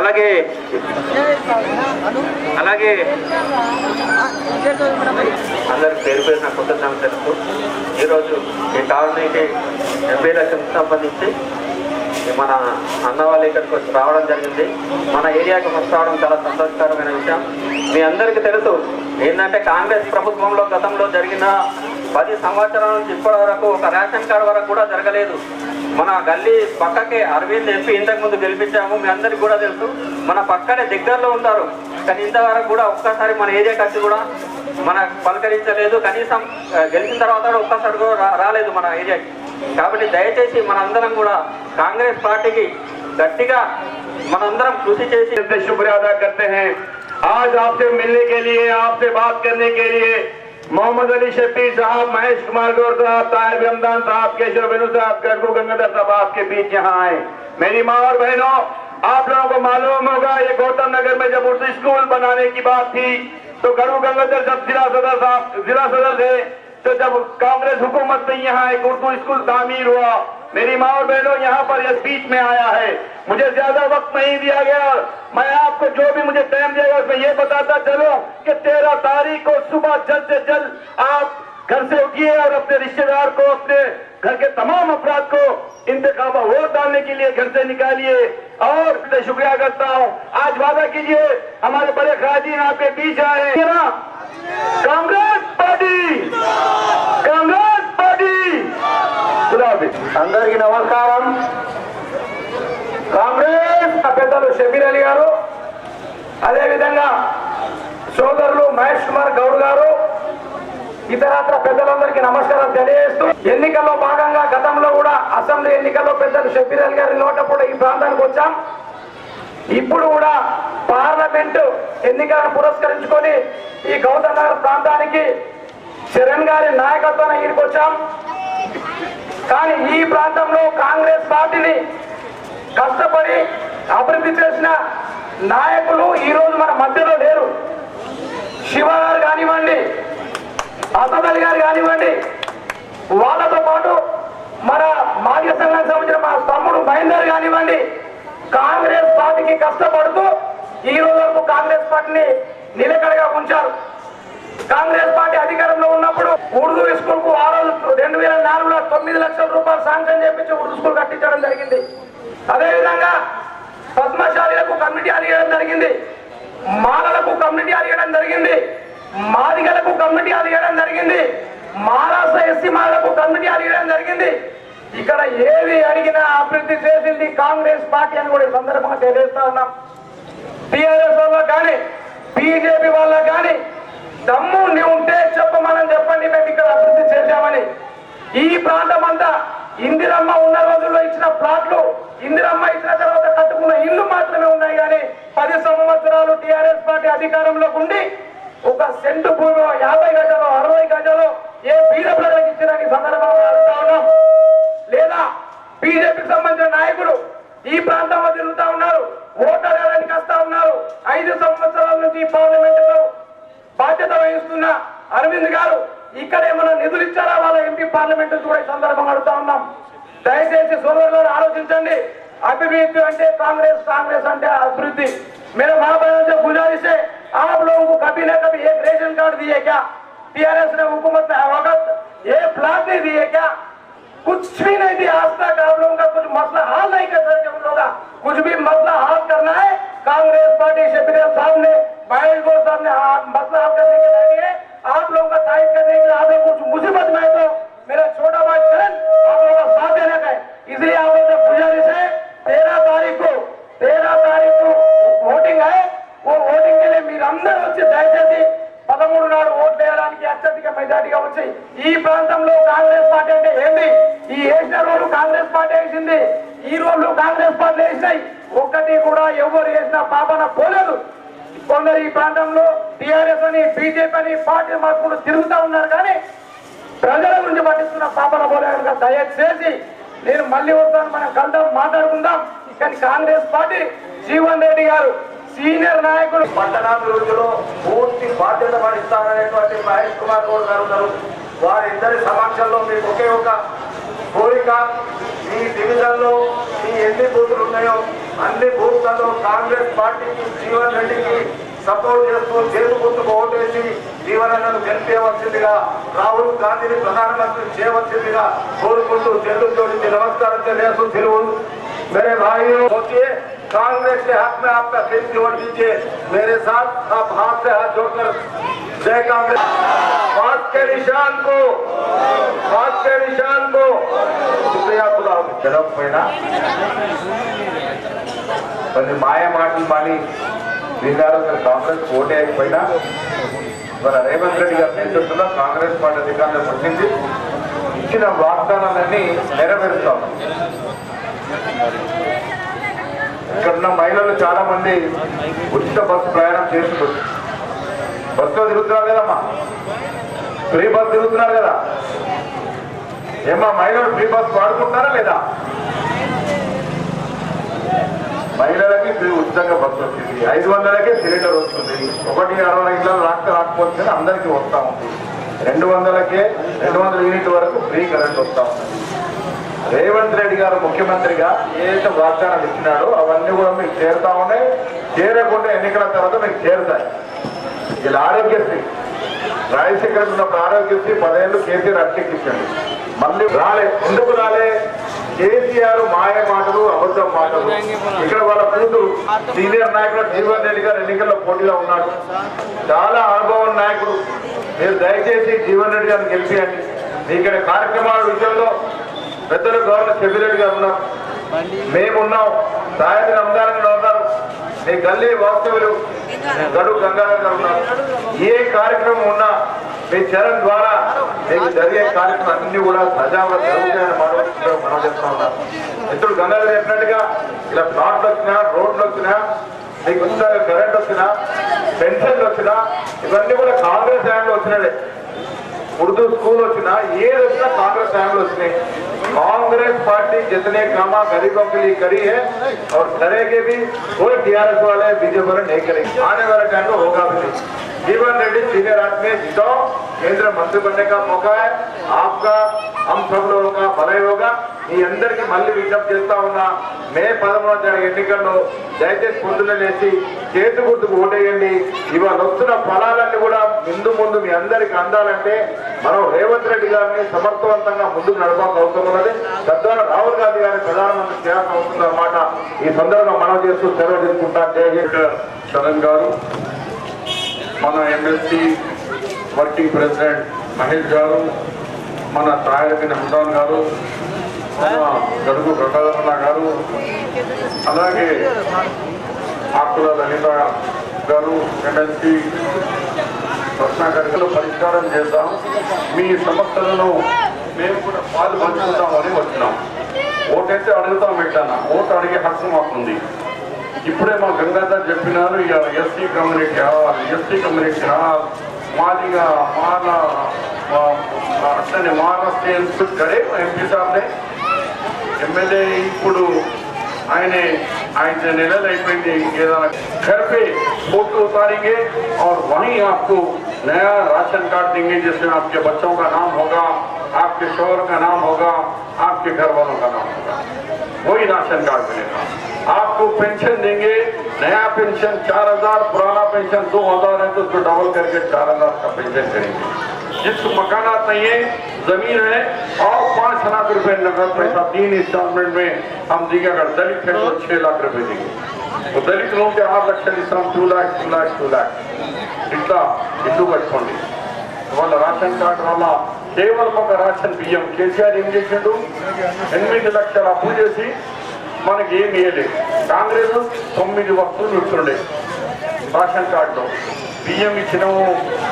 అలాగే అలాగే అందరి పేరు పేరు నా కొత్త తెలుసు ఈరోజు ఈ టౌన్కి ఎంపీ లక్షలకు సంబంధించి మన అన్న వాళ్ళు ఇక్కడికి వచ్చి రావడం జరిగింది. మన ఏరియాకి ఫస్ట్ రావడం చాలా సంతోషకరమైన విషయం. మీ అందరికీ తెలుసు ఏంటంటే కాంగ్రెస్ ప్రభుత్వంలో గతంలో జరిగిన పది సంవత్సరాల నుంచి ఇప్పటి వరకు ఒక రేషన్ కార్డు వరకు కూడా జరగలేదు. మన గల్లీ పక్కకే అరవింద్ ఎంపీ ఇంతకు ముందు గెలిపించాము మీ అందరికి కూడా తెలుసు మన పక్కనే దగ్గరలో ఉంటారు కానీ ఇంతవరకు కూడా ఒక్కసారి మన ఏరియాకి వచ్చి కూడా మన పలకరించలేదు కనీసం ఆ, గెలిచిన తర్వాత కూడా ఒక్కసారి కూడా రా- రాలేదు మన ఏరియాకి కాబట్టి దయచేసి మనందరం కూడా కాంగ్రెస్ పార్టీకి గట్టిగా మనందరం కృషి చేసి से शुक्रिया अदा करते हैं आज आपसे मिलने के लिए आपसे बात करने के लिए محمد علی شفیع صاحب، مہیش کمار گور صاحب، طاہر بیمدان صاحب کیشور بینو صاحب گرگو گنگدر صاحب آپ کے بیچ یہاں آئے۔ میری ماں اور بہنوں، آپ لوگوں کو معلوم ہوگا، یہ گوتم نگر میں جب اردو اسکول بنانے کی بات تھی، تو گرو گنگدر جب ضلع صدر صاحب، ضلع صدر تھے، تو جب کانگریس حکومت میں یہاں ایک اردو اسکول تعمیر ہوا میری ماں اور بہنوں یہاں پر یہ اسپیچ میں آیا ہے۔ مجھے زیادہ وقت نہیں دیا گیا۔ میں آپ کو جو بھی مجھے ٹائم دیا گیا، اس میں یہ بتاتا چلو کہ تیرہ تاریخ کو صبح جلد سے جلد آپ گھر سے اٹھیے اور اپنے رشتہ دار کو، اپنے گھر کے تمام افراد کو انتخاب ووٹ ڈالنے کے لیے گھر سے نکالیے۔ اور شکریہ کرتا ہوں۔ آج وعدہ کیجیے، ہمارے بڑے خراجین آپ کے بیچ آئے کانگریس پارٹی! کانگریس! అందరికి నమస్కారం. కాంగ్రెస్ పెద్దలు షబీర్ అలీ గారు అదేవిధంగా సోదరులు మహేష్ కుమార్ గౌడ్ గారు ఇతరత్ర పెద్దలందరికీ నమస్కారం తెలియజేస్తూ ఎన్నికల్లో భాగంగా గతంలో కూడా అసెంబ్లీ ఎన్నికల్లో పెద్దలు షబీర్ అలీ గారి నోటప్పుడు ఈ ప్రాంతానికి వచ్చాం. ఇప్పుడు కూడా పార్లమెంటు ఎన్నికలను పురస్కరించుకొని ఈ గౌతమ్ నగర్ ప్రాంతానికి చరణ్ గారి నాయకత్వాన్ని ఇక్కడికి వచ్చాం కానీ ఈ ప్రాంతంలో కాంగ్రెస్ పార్టీని కష్టపడి అభివృద్ధి చేసిన నాయకులు ఈ రోజు మన మధ్యలో లేరు. శివ గారు కానివ్వండి అసద్ అలీ గారు కానివ్వండి వాళ్ళతో పాటు మన మాజీ సంఘానికి సంబంధించిన మా తమ్ముడు మహేందర్ కానివ్వండి కాంగ్రెస్ పార్టీకి కష్టపడుతూ ఈ రోజు వరకు కాంగ్రెస్ పార్టీని నిలకడగా ఉంచారు. కాంగ్రెస్ పార్టీ అధికారంలో ఉన్నప్పుడు ఉర్దూ స్కూల్కు రెండు వేల నాలుగులో తొమ్మిది లక్షల రూపాయలు శాంక్షన్ చేపించి ఉర్దూ స్కూల్ కట్టించడం జరిగింది. అదేవిధంగా పద్మశాలీలకు కమిటీ అడిగడం జరిగింది. మాలలకు కమిటీ అడిగడం జరిగింది. మాదిగలకు కమిటీ అడిగడం జరిగింది. మహారాష్ట్ర ఎస్సీ మాలకు కమిటీ అడిగడం జరిగింది. ఇక్కడ ఏది అడిగినా అభివృద్ధి చేసింది కాంగ్రెస్ పార్టీ అని కూడా సందర్భంగా తెలియజేస్తా ఉన్నాం. టీఆర్ఎస్ వల్ల కానీ బీజేపీ వల్ల కానీ దమ్ము నీ ఉంటే చెప్పమని చెప్పండి మేము ఇక్కడ అభివృద్ధి చేశామని. ఈ ప్రాంతం అంతా ఇందిరమ్మ ఉన్న రోజుల్లో ఇచ్చిన ప్లాట్లు ఇందిరమ్మ ఇచ్చిన తర్వాత కట్టుకున్న ఇల్లు మాత్రమే ఉన్నాయి కానీ పది సంవత్సరాలు టిఆర్ఎస్ పార్టీ అధికారంలోకి ఉండి ఒక సెంటు భూమి యాభై గజాలు అరవై గజాలు ఏ బీద ప్రజలకు ఇచ్చినని సందర్భంగా అడుగుతా ఉన్నాం. లేదా బీజేపీకి సంబంధించిన నాయకుడు ఈ ప్రాంతంలో తిరుగుతా ఉన్నారు ఓటర్ వేయడానికి వస్తా ఉన్నారు. ఐదు సంవత్సరాల నుంచి పార్లమెంట్లో బాధ్యత వహిస్తున్న అరవింద్ గారు ఇక్కడ ఏమైనా నిధులు ఇచ్చారా? వాళ్ళ ఎంపీ పార్లమెంట్ చూడే సందర్భంగా అడుగుతా ఉన్నాం. దయచేసి సోదరు ఆలోచించండి. అభివృద్ధి అంటే కాంగ్రెస్ కాంగ్రెస్ అంటే అభివృద్ధి. మీరు మా ప్రజలతో గుజారిస్తే ఆమె ఉప్పు కపిలే కపి ఏ రేషన్ కార్డు క్యా టిఆర్ఎస్ ఉపమత్ ఏ ఫ్లాట్ని తీయక కుచ్చిన ఆస్థా కావడంగా కొంచెం మసల హాల్ నైకే సరే కుచ్చి మసల హాల్ కన్నా కాంగ్రెస్ పార్టీ చెప్పిన సాధనే महेश गौर साहब ने आप मसला हल करने के लिए है आप लोगों का तारीफ करने के लिए आप लोग कुछ मुसीबत में है तो मेरा छोटा भाई चरण आप लोगों का साथ देने का है इसलिए आप लोगों से गुजारिश है तेरह तारीख को तेरह तारीख को वोटिंग है वो वोटिंग के लिए మీరు అందరూ వచ్చి దయచేసి పదమూడు నాడు ఓట్లు వేయడానికి అత్యధిక మెజార్టీగా వచ్చి ఈ ప్రాంతంలో కాంగ్రెస్ పార్టీ అంటే ఏంది ఈ వేసిన రోడ్డు కాంగ్రెస్ పార్టీ వేసింది ఈ రోడ్లు కాంగ్రెస్ పార్టీ వేసినాయి ఒక్కటి కూడా ఎవరు వేసిన పాపన పోలేదు కొందరు ఈ ప్రాంతంలో టిఆర్ఎస్ అని బీజేపీ అని పార్టీ మార్పులు తిరుగుతూ ఉన్నారు కానీ ప్రజల గురించి పట్టిస్తున్న పాపన పోలేదు కనుక దయచేసి నేను మళ్ళీ వస్తాను మనం కలుద్దాం మాట్లాడుకుందాం. కానీ కాంగ్రెస్ పార్టీ జీవన్ రెడ్డి గారు సీనియర్ నాయకులు. పట్టణాభివృద్ధిలో పూర్తి బాధ్యత వహిస్తారనేటువంటి మహేష్ కుమార్ గౌడ్ గారు ఉన్నారు. వారిద్దరి సమక్షంలో మీకు ఒకే ఒక కోరిక మీ డివిజన్లో మీ ఎన్ని బూతులు ఉన్నాయో అన్ని బూత్లలో కాంగ్రెస్ పార్టీకి، జీవన్ రెడ్డికి సపోర్ట్ చేస్తూ చేతి గుర్తుకు ఓటేసి జీవనను గెలిపేయవలసిందిగా రాహుల్ గాంధీని ప్రధానమంత్రి చేయవలసిందిగా కోరుకుంటూ చెల్లు జోడించి నమస్కారం తెలియదు తెలుగు میرے بھائیوں سوچیے کانگریس کے حق میں آپ کا دل جوڑ دیجیے میرے ساتھ آپ ہاتھ سے ہاتھ جوڑ کر جے کانگریس ہاتھ کے نشان کو ہاتھ کے نشان کو شکریہ خدا جناب میرا కొన్ని మాయ మాటలు మాని శ్రీగారు కాంగ్రెస్ ఓటే అయిపోయినా. మరి రేవంత్ రెడ్డి గారిని చెప్తున్నా కాంగ్రెస్ పార్టీ అధికారంలో వచ్చింది ఇచ్చిన వాగ్దానాలన్నీ నెరవేరుస్తాం ఇక్కడ ఉన్న మహిళలు చాలా మంది ఉచిత బస్సు ప్రయాణం చేస్తున్నారు. బస్సులో తిరుగుతున్నారు కదమ్మా? ఫ్రీ బస్ తిరుగుతున్నారు కదా? ఏమా మహిళలు ఫ్రీ బస్ వాడుకుంటారా లేదా? మహిళలకి ఫ్రీ ఉచితంగా బస్సు వచ్చింది. ఐదు వందలకే సిలిండర్ వస్తుంది. ఒకటి అరవై ఇళ్ళ రాక రాకపోతే అందరికీ వస్తూ ఉంది. రెండు వందలకే రెండు వందల యూనిట్ వరకు ఫ్రీ కరెంట్ వస్తూ ఉంది. రేవంత్ రెడ్డి గారు ముఖ్యమంత్రిగా ఏదైతే వాగ్దానాలు ఇచ్చినాడో అవన్నీ కూడా మీకు చేరుతా ఉన్నాయి. చేరకుండా ఎన్నికల తర్వాత మీకు చేరుతాయి. ఇలా ఆరోగ్యశ్రీ. రాజశేఖర్ ఉన్నప్పుడు ఆరోగ్యశ్రీ పదేళ్ళు కేసీఆర్ అట్టెక్కించండి మళ్ళీ రాలే. ఎందుకు రాలే? కేసీఆర్ మాయ మాటలు అబద్ధం మాటలు. ఇక్కడ వాళ్ళ కూతురు సీనియర్ నాయకుడు జీవన్ రెడ్డి గారు ఎన్నికల్లో పోటీలో ఉన్నాడు. చాలా అనుభవం నాయకుడు. మీరు దయచేసి జీవన్ రెడ్డి గారిని గెలిపియండి. ఇక్కడ కార్యక్రమాల విషయంలో పెద్దలు గవర్నర్ చెబిరెడ్డి గారు ఉన్నారు. మేమున్నాం. సాయంత్రం రంజాన్ గారు ఉన్నారు. మీ గల్లీ వాస్తవులు గడు గంగాధర్ గారు ఉన్నారు. ఏ కార్యక్రమం ఉన్నా మీ చరణ్ ద్వారా మీకు జరిగే కార్యక్రమం అన్ని కూడా సజావుగా జరుగుతాయని మనం మనం చెప్తా ఉన్నాం మిత్రుడు గంగాధర్ చెప్పినట్టుగా ఇలా ప్లాట్లు వచ్చినా రోడ్లు వచ్చినా మీకు ఉచితంగా కరెంట్ వచ్చినా పెన్షన్లు వచ్చినా ఇవన్నీ కూడా కాంగ్రెస్ హ్యాండ్లో వచ్చినదే उर्दू स्कूल వచ్చినా ఏది వచ్చినా कांग्रेस हैंडल వచ్చినాయి कांग्रेस पार्टी जितने काम गरीबों के लिए करी है और करेगी भी कोई टीआरएस वाले बीजेपी वाले नहीं करेंगे आने वाले टाइम में होगा भी नहीं जीवन रेड्डी सीनियर आदमी जिताओ केंद्र मंत्री बनने का मौका है आपका हम सब लोगों का भलाई होगा మీ అందరికీ మళ్ళీ విజ్ఞప్తి చేస్తా ఉన్నా మే పదమూడవ జరిగే ఎన్నికల్లో దయచేసి పొద్దున్న లేచి చేతి గుర్తుకు ఓటేయండి ఇవాళ వస్తున్న ఫలాలన్నీ కూడా ముందు ముందు మీ అందరికి అందాలంటే మనం రేవంత్ రెడ్డి గారిని సమర్థవంతంగా ముందుకు నడపాల్సిన అవసరం ఉన్నది తద్వారా రాహుల్ గాంధీ గారిని ప్రధానమంత్రి చేయాల్సిన అవసరం అన్నమాట ఈ సందర్భంగా మనం చేస్తూ సెలవు తీసుకుంటాం జయ జయ చరణ్ గారు మన ఎమ్మెల్సీ వర్కింగ్ ప్రెసిడెంట్ మహేష్ గారు మన తాయరపిన హుసాన్ గారు మన గడుగు గంగాధరన్న గారు అలాగే ఆకుల లలిత గారు ఎమ్మెల్సీ ప్రశ్నకర్తలు పరిష్కారం చేద్దాం. మీ సమస్యలను మేము కూడా పాలు పంచుకుంటామని వచ్చినాం. ఓటైతే అడుగుతాం పెట్టాను ఓటు అడిగే హక్కు మాకుంది. ఇప్పుడే మా గంగాధర్ చెప్పినారు ఇక SC community SC community Madiga మాల అట్లనే మహారాష్ట్ర ఇన్పుట్ కరే ఎంపీ సాబ్నే ఎమ్మెల్యే ఇప్పుడు ఆయన ఆయన నెలలు అయిపోయింది ఏదైనా घर पे फोटो उतारेंगे और वहीं आपको नया राशन कार्ड देंगे जिसमें आपके बच्चों का नाम होगा आपके शोहर का नाम होगा आपके घर वालों का नाम होगा वही राशन कार्ड मिलेगा आपको पेंशन देंगे نیا پینشن چار ہزار، پرانا پینشن دو ہزار ہے تو اس کو ڈبل کر کے چار ہزار کا پینشن کریں گے۔ جس کو مکانات نہیں ہیں زمین ہے اور پانچ ہزار روپے نقد پیسہ تین انسٹالمنٹ میں ہم دیں گے، اگر دلت ہے تو چھ لاکھ روپے دیں گے۔ تو دلت لوگوں کے آٹھ لکشن اچھا اسلام ٹو لاکھ ٹو لاکھ ٹو لاکھ۔ اتنا ہندو بچ پڑے వాళ్ళ రేషన్ కార్డు వల్ల కేవలం ఒక రేషన్ బియ్యం కేసీఆర్ ఏం చేసిండు ఎనిమిది آپ అప్పు చేసి మనకి ఏం ఇవ్వలేదు కాంగ్రెస్ తొమ్మిది వస్తువులు ఇస్తుండే రేషన్ కార్డులో బియ్యం ఇచ్చినాము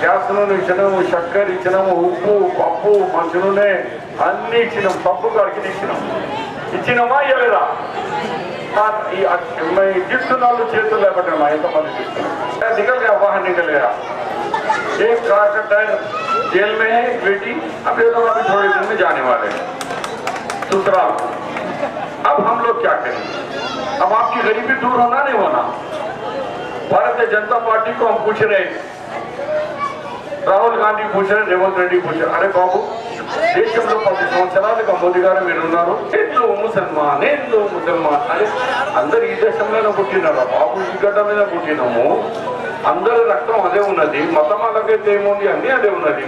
గ్యాస్ నూనె ఇచ్చినాము చక్కెర ఇచ్చినాము ఉప్పు పప్పు మంచి నూనె అన్ని ఇచ్చినాం పప్పు కాడికి ఇచ్చినాం ఇచ్చినామా ఇవ్వలేదా ఆ, ఈ గిఫ్టున్నాళ్ళు చేతులు లేకపోతే మా ఎంతమంది గిఫ్ట్ నికల్ गया बाहर निकल गया एक कार का टायर जेल में है एक बेटी अब ये लोग अभी थोड़े दिन में जाने वाले हैं ससुराल अब हम लोग क्या करेंगे अब आपकी गरीबी दूर होना नहीं होना भारतीय जनता पार्टी को हम पूछ रहे हैं राहुल गांधी पूछ रहे रेवंत रेड्डी पूछ रहे अरे बाबू దేశంలో పది సంవత్సరాలుగా మోదీ గారు మీరు ఉన్నారు హిందూ ముసల్మాన్ హిందూ ముసల్మాన్ అని అందరు ఈ దేశంలోనే పుట్టినారు బాబు ఈ గడ్డ మీద పుట్టినాము అందరి రక్తం అదే ఉన్నది మతం అలాగైతే ఏముంది అన్నీ అదే ఉన్నది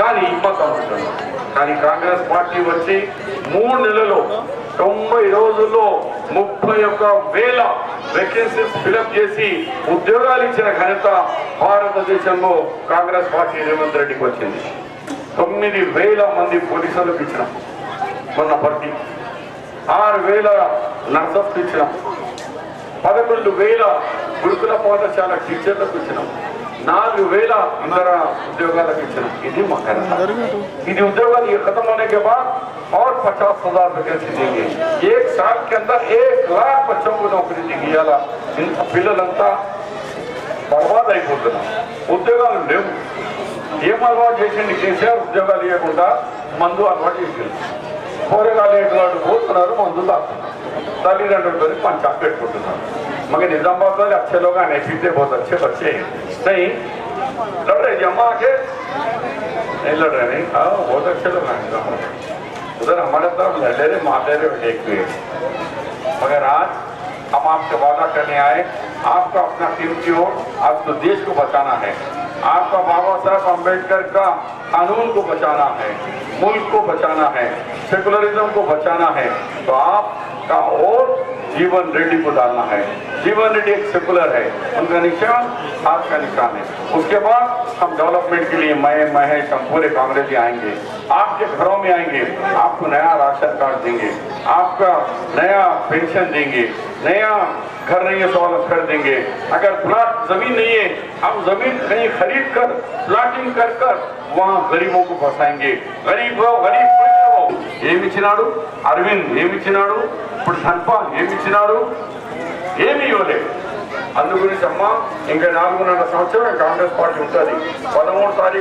కానీ ఈ మతం ఉంటుంది కానీ కాంగ్రెస్ పార్టీ వచ్చి మూడు నెలల్లో తొంభై రోజుల్లో ముప్పై ఒక్క వేల వేకెన్సీస్ ఫిలప్ చేసి ఉద్యోగాలు ఇచ్చిన ఘనత భారతదేశంలో కాంగ్రెస్ పార్టీ రేవంత్ రెడ్డికి వచ్చింది. తొమ్మిది వేల మంది పోలీసులకు ఇచ్చిన మొన్న భర్తీ. ఆరు వేల నర్సస్కి ఇచ్చిన. పదకొండు వేల గురుకుల పాఠశాల టీచర్లకు ఇచ్చినాం. నాలుగు వేల ఇతర ఉద్యోగాలకు ఇచ్చినాం ఇది మా ఘనత ఇది ఉద్యోగాలు ये खत्म होने के बाद और पचास हजार वैकेंसी देंगे एक साल के अंदर एक लाख बच्चों को नौकरी देंगे ఇలా ఇంత పిల్లలంతా బర్బాద్ అయిపోతున్నాం ఉద్యోగాలు లేవు ఏం అలవాటు చేసింది కేసీఆర్ ఉద్యోగాలు ఇవ్వకుండా మందు అలవాటు చేసింది కూరగాయలు ఎటువంటి పోతున్నారు మందు తాగుతున్నారు తల్లిదండ్రులతో مگر نظام بات والے اچھے لوگ ہیں پیتے بہت اچھے بچے ہیں نہیں لڑ رہے جمع کے نہیں لڑ رہے نہیں ہاں بہت اچھے لوگ ہیں نظام ادھر ہمارے طرف لڑ رہے مار لے رہے ایک ہوئے مگر آج ہم آپ سے وعدہ کرنے آئے آپ کا اپنا قیمتی ووٹ آپ کو دیش کو بچانا ہے آپ کا بابا صاحب امبیڈکر کا قانون کو بچانا ہے ملک کو بچانا ہے سیکولرزم کو بچانا ہے تو آپ کا اور جیون ریڈی کو ڈالنا ہے۔ جیون ریڈی ایک سیکولر ہے۔ ان کا نشان ہاتھ کا نشان ہے۔ اس کے بعد ہم ڈیولپمنٹ کے لیے میں، مہیش، ہم پورے کانگریسی آئیں گے۔ آپ کے گھروں میں آئیں گے۔ آپ کو نیا راشن کارڈ دیں گے۔ آپ کا نیا پینشن دیں گے۔ نیا گھر نہیں ہے سہولت کر دیں گے۔ اگر پلاٹ زمین نہیں ہے، ہم زمین کہیں خرید کر، پلاٹنگ کر کر وہاں غریبوں کو پھنسائیں گے۔ غریب ہو غریب ఇచ్చినాడు అరవింద్ ఏమి ఇచ్చినాడు ఇప్పుడు ధన్పాల్ ఏమి ఇచ్చినాడు ఏమి ఇవ్వలేదు. అందు గురించి అమ్మ ఇంకా నాలుగున్నర సంవత్సరం కాంగ్రెస్ పార్టీ ఉంటుంది. పదమూడు తారీఖు